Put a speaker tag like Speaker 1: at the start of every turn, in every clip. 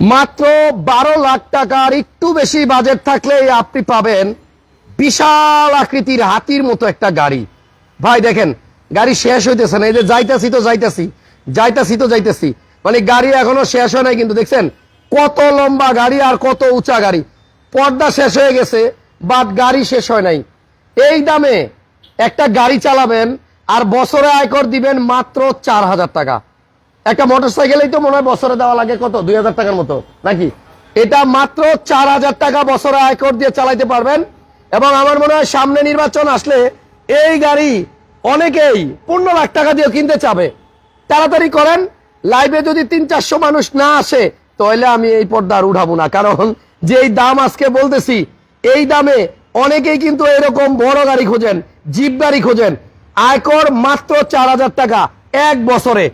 Speaker 1: মাত্র বারো লাখ টাকার একটু বেশি বাজেট থাকলে আপনি পাবেন বিশাল আকৃতির হাতির মতো একটা গাড়ি। ভাই, দেখেন, গাড়ি শেষ হইতেছে না। এই যে যাইতাছি তো যাইতাছি যাইতাছি তো যাইতেছি। মানে গাড়ি এখনও শেষ হয় নাই, কিন্তু দেখছেন, কত লম্বা গাড়ি আর কত উঁচা গাড়ি। পর্দা শেষ হয়ে গেছে বাট গাড়ি শেষ হয় নাই। এই দামে একটা গাড়ি চালাবেন আর বছরে আয়কর দিবেন মাত্র চার হাজার টাকা। একটা মোটর সাইকেলেই তো মনে হয় বছরে দেওয়া লাগে কত? দুই হাজার টাকার মতো, নাকি? এটা মাত্র চার হাজার টাকা বছরে আয়কর দিয়ে চালাইতে পারবেন। এবং আমার মনে হয় সামনে নির্বাচন আসলে এই গাড়ি অনেকেই পনেরো লাখ টাকা দিয়ে কিনতে চাবে। তাড়াতাড়ি করেন, লাইভে যদি তিন, চারশো মানুষ না আসে, তাহলে আমি এই পর্দা আর উঠাবো না। কারণ যেই দাম আজকে বলতেছি, এই দামে অনেকেই কিন্তু এরকম বড় গাড়ি খোঁজেন, জিপ গাড়ি খোঁজেন। আয়কর মাত্র চার হাজার টাকা, এক বছরে।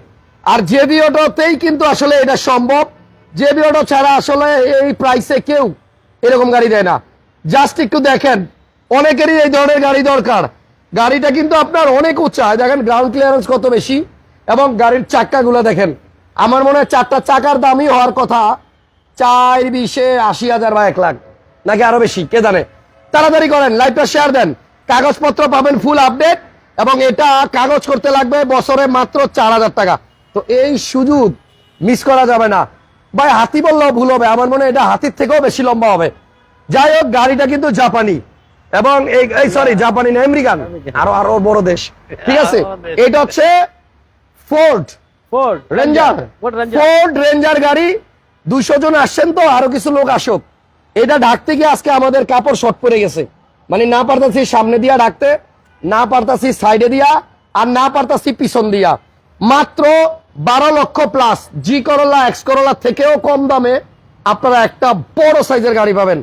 Speaker 1: আর জেবি অটোতেই কিন্তু আসলে এটা সম্ভব। জেবি অটো ছাড়া আসলে এই প্রাইসে কেউ এরকম গাড়ি দেয় না। জাস্ট একটু দেখেন, অনেকেরই এই ধরনের গাড়ি দরকার। গাড়িটা কিন্তু আপনার অনেক উঁচা। দেখেন গ্রাউন্ড ক্লিয়ারেন্স কত বেশি? এবং গাড়ির চাক্কাগুলো দেখেন। আমার মনে হয় চারটা চাকার দামই হওয়ার কথা। চার বিশে আশি হাজার বা এক লাখ। নাকি আরও বেশি, কে জানে? তাড়াতাড়ি করেন লাইভটা শেয়ার দেন। কাগজপত্র পাবেন ফুল আপডেট এবং এটা কাগজ করতে লাগবে বছরে মাত্র চার হাজার টাকা। তো এই সুযোগ মিস করা যাবে না। ভাই হাতি বললেও ভুল হবে। আমার মনে এটা হাতির থেকেও বেশি লম্বা হবে। যাই হোক গাড়িটা কিন্তু জাপানি। এবং এই সরি জাপানি না আমেরিকান। আরও আরও বড় দেশ। ঠিক আছে। এটা হচ্ছে Ford
Speaker 2: Ford
Speaker 1: Ranger
Speaker 2: Ford Ranger
Speaker 1: গাড়ি। দুইশো জন আসছেন তো আরও কিছু লোক আসুক। এটা ঢাকতে গিয়ে আজকে আমাদের কাপড় শর্ট পড়ে গেছে। মানে না পারতাছি সামনে দিয়া ঢাকতে না পারতাছি সাইডে দিয়া আর না পারতাছি পিছন দিয়া। মাত্র বারো লক্ষ প্লাস জি করলা এক্স করলা থেকেও কম দামে আপনারা একটা বড় সাইজের গাড়ি পাবেন।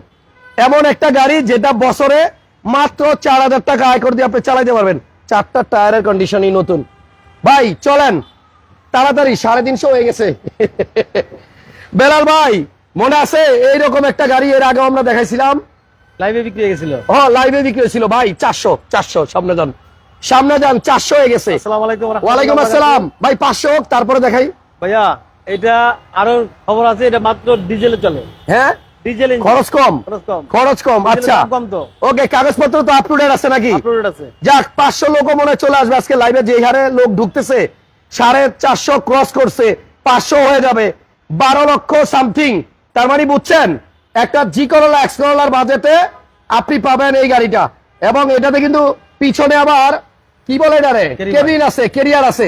Speaker 1: এমন একটা গাড়ি যেটা বছরে মাত্র চার হাজার টাকা আয়কর দিয়ে আপনি চালাইতে পারবেন। চারটা টায়ারের কন্ডিশনই নতুন। ভাই চলেন। তাড়াতাড়ি সাড়ে তিনশো হয়ে গেছে। বেলাল ভাই মনে আছে এইরকম একটা গাড়ি? এর আগে আমরা দেখাইছিলাম।
Speaker 2: লাইভে বিক্রি হয়ে গেছিল।
Speaker 1: হ লাইভে বিক্রি হয়েছিল। ভাই চারশো চারশো সামনে যান। সামনে যান চারশো হয়ে গেছে। ওয়ালাইকুম আসসালাম। ভাই পাঁচশো হোক তারপরে দেখাই।
Speaker 2: ভাইয়া এটা আরও খবর আছে এটা মাত্র ডিজেলে চলে।
Speaker 1: হ্যাঁ?
Speaker 2: ডিজেল
Speaker 1: খরচ কম।
Speaker 2: খরচ কম।
Speaker 1: খরচ কম
Speaker 2: ডিজেলের
Speaker 1: আচ্ছা।
Speaker 2: কম তো।
Speaker 1: ওকে কাগজপত্র তো আপ আছে নাকি?
Speaker 2: আপলোডেড আছে।
Speaker 1: যাক পাঁচশো লোক মনে চলে আসবে আজকে লাইভে যে হারে লোক ঢুকতেছে সাড়ে চারশো ক্রস করছে পাঁচশো হয়ে যাবে। বারো লক্ষ সামথিং তার মানে বুঝছেন একটা জি করলা এক্স করলার বাজেটে আপনি পাবেন এই গাড়িটা। এবং এটাতে কিন্তু পিছনে আবার কি বলে এটারে? কেবিন আছে কেরিয়ার আছে।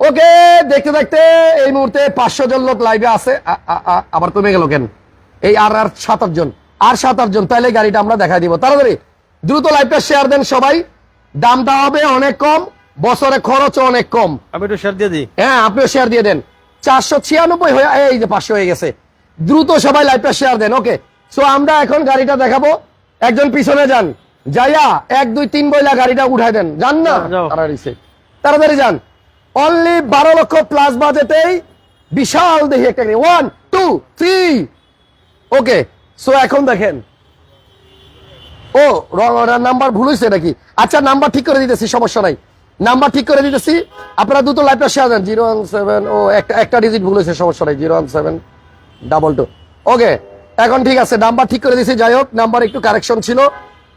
Speaker 1: ওকে দেখতে দেখতে এই মুহূর্তে পাঁচশো জন লোক লাইভে আছে। আবার কমে গেল কেন? এই আর আর সাত জন। আর সাত জন তাহলে গাড়িটা আমরা দেখা দিব। তাড়াতাড়ি দ্রুত লাইভটা শেয়ার দেন সবাই। দামটা হবে অনেক কম বছরে খরচও অনেক কম।
Speaker 2: আমি একটু শেয়ার দিয়ে দিই।
Speaker 1: হ্যাঁ আপনিও শেয়ার দিয়ে দেন। চারশো ছিয়ানব্বই হয়ে এই যে পাঁচশো হয়ে গেছে। দ্রুত সবাই লাইভটা শেয়ার দেন ওকে। সো আমরা এখন গাড়িটা দেখাবো। একজন পিছনে যান। যাইয়া এক দুই তিন বইলা গাড়িটা উঠাই দেন। যান না। তাড়াতাড়ি যান। অনলি বারো লক্ষ প্লাস বাজেটেই বিশাল দেখি একটা one two three okay so এখন দেখেন। ও নাম্বার ভুল হয়েছে নাকি? আচ্ছা নাম্বার ঠিক করে দিতেছি সমস্যা নাই। নাম্বার ঠিক করে দিতেছি। আপনারা দুটো লাইভটা শেয়ার দেন। জিরো ওয়ান সেভেন ও একটা একটা ডিজিট ভুল হয়েছে সমস্যা নাই। Zero one seven double two okay এখন ঠিক আছে নাম্বার ঠিক করে দিয়েছি যাই হোক নাম্বার একটু কারেকশন ছিল।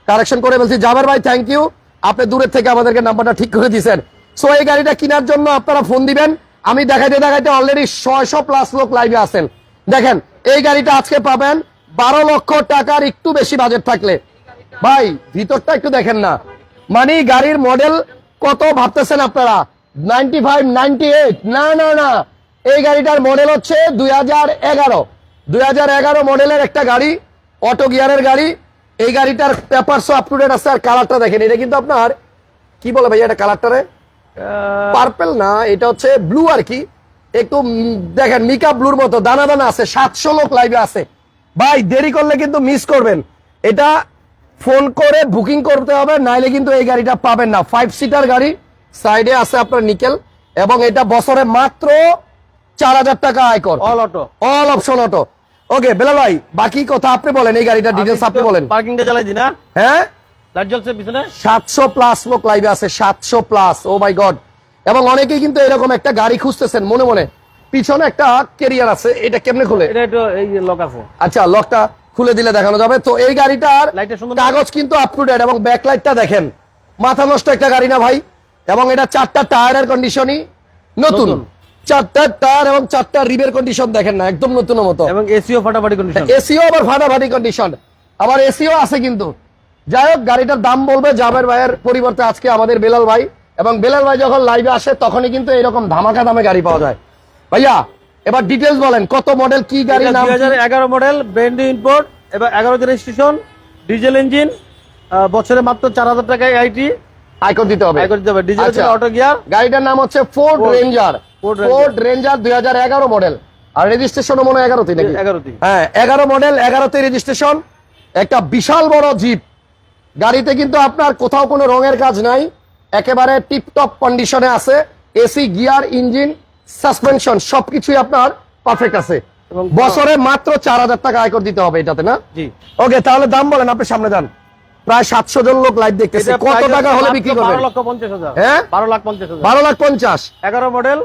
Speaker 1: কারেকশন করে বলছি জাবের ভাই থ্যাংক ইউ আপনি দূরের থেকে আমাদেরকে নাম্বারটা ঠিক করে দিয়েছেন। সো এই গাড়িটা কেনার জন্য আপনারা ফোন দিবেন। আমি দেখাইতে দেখাইতে অলরেডি ছয়শো প্লাস লোক লাইভে আছেন। দেখেন, এই গাড়িটা আজকে পাবেন বারো লক্ষ টাকার একটু বেশি বাজেট থাকলে। ভাই, ভিতরটা একটু দেখেন না। মানে গাড়ির মডেল কত ভাবতেছেন আপনারা? নাইনটি ফাইভ নাইনটি এইট না না না। এই গাড়িটার মডেল হচ্ছে দুই হাজার এগারো। দুই হাজার এগারো মডেলের একটা গাড়ি অটো গিয়ারের গাড়ি। এই গাড়িটার paper so up to date আছে আর কালারটা দেখেন এটা কিন্তু আপনার কি বলে ভাই এটা কালারটারে পার্পেল না এটা হচ্ছে ব্লু আর কি। একটু দেখেন মিকা ব্লুর মতো দানা দানা আছে সাতশো লোক লাইভে আছে। ভাই দেরি করলে কিন্তু মিস করবেন। এটা ফোন করে বুকিং করতে হবে নাইলে কিন্তু এই গাড়িটা পাবেন না। ফাইভ সিটার গাড়ি সাইডে আছে আপনার নিকেল এবং এটা বছরে মাত্র চার হাজার টাকা আয়কর
Speaker 2: all auto
Speaker 1: all option auto okay Belal ভাই বাকি কথা আপনি বলেন এই গাড়িটা ডিটেলস আপনি বলেন।
Speaker 2: পার্কিংটা চালাই দি না?
Speaker 1: হ্যাঁ?
Speaker 2: লাইট জ্বলছে পিছনে?
Speaker 1: সাতশো প্লাস লোক লাইভে আছে সাতশো প্লাস ও মাই গড এবং অনেকেই কিন্তু এরকম একটা গাড়ি খুঁজতেছেন মনে মনে। পিছনে একটা কেরিয়ার আছে এটা কেমনে খুলে?
Speaker 2: এটা একটু এই লক আছে।
Speaker 1: আচ্ছা লকটা খুলে দিলে দেখানো যাবে। তো এই গাড়িটার? কাগজ কিন্তু আপ টু ডেট এবং ব্যাকলাইটটা দেখেন। মাথা নষ্ট একটা গাড়ি না ভাই? এবং এটা চারটা টায়ারের কন্ডিশনই নতুন। চারটা টায়ার এবং চারটা রিবের কন্ডিশন দেখেন না একদম নতুন মতো।
Speaker 2: এবং এসিও ফাটাফাটি কন্ডিশন
Speaker 1: এসিও আবার ফাটাফাটি কন্ডিশন আবার এসিও আছে কিন্তু। যাই হোক গাড়িটার দাম বলবে জাবের ভাইয়ের পরিবর্তে আজকে আমাদের বেলাল ভাই। এবং বেলাল ভাই যখন লাইভে আসে তখনই কিন্তু এরকম ধামাকা দামে গাড়ি পাওয়া যায়। ভাইয়া এবার ডিটেলস বলেন কত মডেল কি গাড়ি নাম
Speaker 2: দুই হাজার এগারো মডেল ব্র্যান্ড ইম্পোর্ট এবার এগারো রেজিস্ট্রেশন ডিজেল ইঞ্জিন বছরে মাত্র চার হাজার টাকায় আইটি
Speaker 1: আইকন দিতে হবে।
Speaker 2: আয় করতে হবে। ডিজেল। অটো গিয়ার
Speaker 1: গাড়িটার নাম হচ্ছে ফোর্ড রেঞ্জার ফোর্ড রেঞ্জার দুই হাজার এগারো মডেল আর মনে হয় এগারোতে নাকি?
Speaker 2: এগারোটি
Speaker 1: হ্যাঁ এগারো মডেল এগারোতে রেজিস্ট্রেশন একটা বিশাল বড় জিপ গাড়িতে কিন্তু আপনার কোথাও কোনো রঙের কাজ নাই। একেবারে টিপটপ কন্ডিশনে আছে। এসি গিয়ার ইঞ্জিন সাসপেনশন সবকিছুই আপনার পারফেক্ট আছে। বছরে মাত্র চার হাজার টাকা আয়কর দিতে হবে এটাতে না?
Speaker 2: জি।
Speaker 1: ওকে তাহলে দাম বলেন আপনি সামনে যান। প্রায় সাতশো জন লোক লাইভ দেখতেছে। কত টাকা হলে বিক্রি
Speaker 2: বারো লক্ষ পঞ্চাশ হাজার।
Speaker 1: হ্যাঁ?
Speaker 2: বারো লাখ পঞ্চাশ
Speaker 1: বারো লাখ পঞ্চাশ।
Speaker 2: এগারো মডেল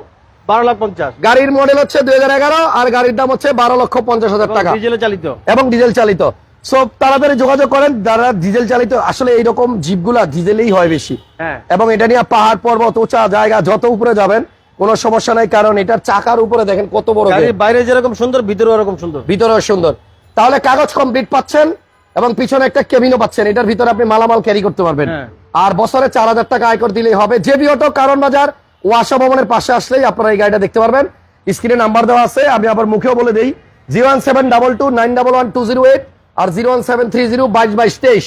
Speaker 2: বারো লাখ পঞ্চাশ।
Speaker 1: গাড়ির মডেল হচ্ছে দুই হাজার এগারো আর গাড়ির দাম হচ্ছে বারো লক্ষ পঞ্চাশ হাজার টাকা।
Speaker 2: ডিজেলে চালিত।
Speaker 1: এবং ডিজেল চালিত। সো তাড়াতাড়ি যোগাযোগ করেন যারা ডিজেল চালিত আসলে এইরকম জিপগুলা ডিজেলেই হয় বেশি।
Speaker 2: হ্যাঁ।
Speaker 1: এবং এটা নিয়ে পাহাড় পর্বত উঁচা জায়গা যত উপরে যাবেন কোনো সমস্যা নাই কারণ এটার চাকার উপরে দেখেন কত বড়
Speaker 2: বাইরে যেরকম সুন্দর ভিতরে ওরকম সুন্দর।
Speaker 1: ভিতরেও সুন্দর। তাহলে কাগজ কমপ্লিট পাচ্ছেন এবং পিছনে একটা কেবিনও পাচ্ছেন এটার ভিতরে আপনি মালামাল ক্যারি করতে পারবেন।
Speaker 2: হ্যাঁ।
Speaker 1: আর বছরে চার হাজার টাকা আয়কর দিলেই হবে। জেবি অটো কারণ বাজার ওয়াসা ভবনের পাশে আসলেই আপনারা এই গাড়িটা দেখতে পারবেন। স্ক্রিনে নাম্বার দেওয়া আছে আমি আবার মুখেও বলে দিই zero one seven double two nine double one two zero eight আর zero one seven three zero বাইশ বাইশ তেইশ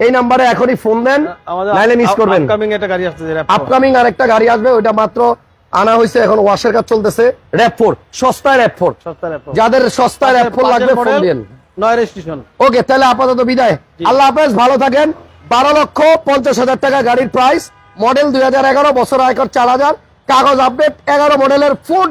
Speaker 1: এই নাম্বারে এখনই ফোন দেন নাইলে মিস করবেন।
Speaker 2: আপকামিং একটা গাড়ি আসছে যেটা
Speaker 1: আপকামিং আর একটা গাড়ি আসবে ওইটা মাত্র আনা হয়েছে এখন ওয়াশের কাজ চলতেছে র্যাপ ফোর সস্তায় র্যাপ ফোর যাদের সস্তায় র্যাপ ফোর লাগবে ফোন দিন।
Speaker 2: নয় রেজিস্ট্রেশন।
Speaker 1: ওকে তাহলে আপাতত বিদায়। আল্লাহ হাফেজ ভালো থাকেন। বারো লক্ষ পঞ্চাশ হাজার টাকা গাড়ির প্রাইস মডেল দুই হাজার এগারো বছর আয়কর চার হাজার। কাগজ আপডেট এগারো মডেলের ফুড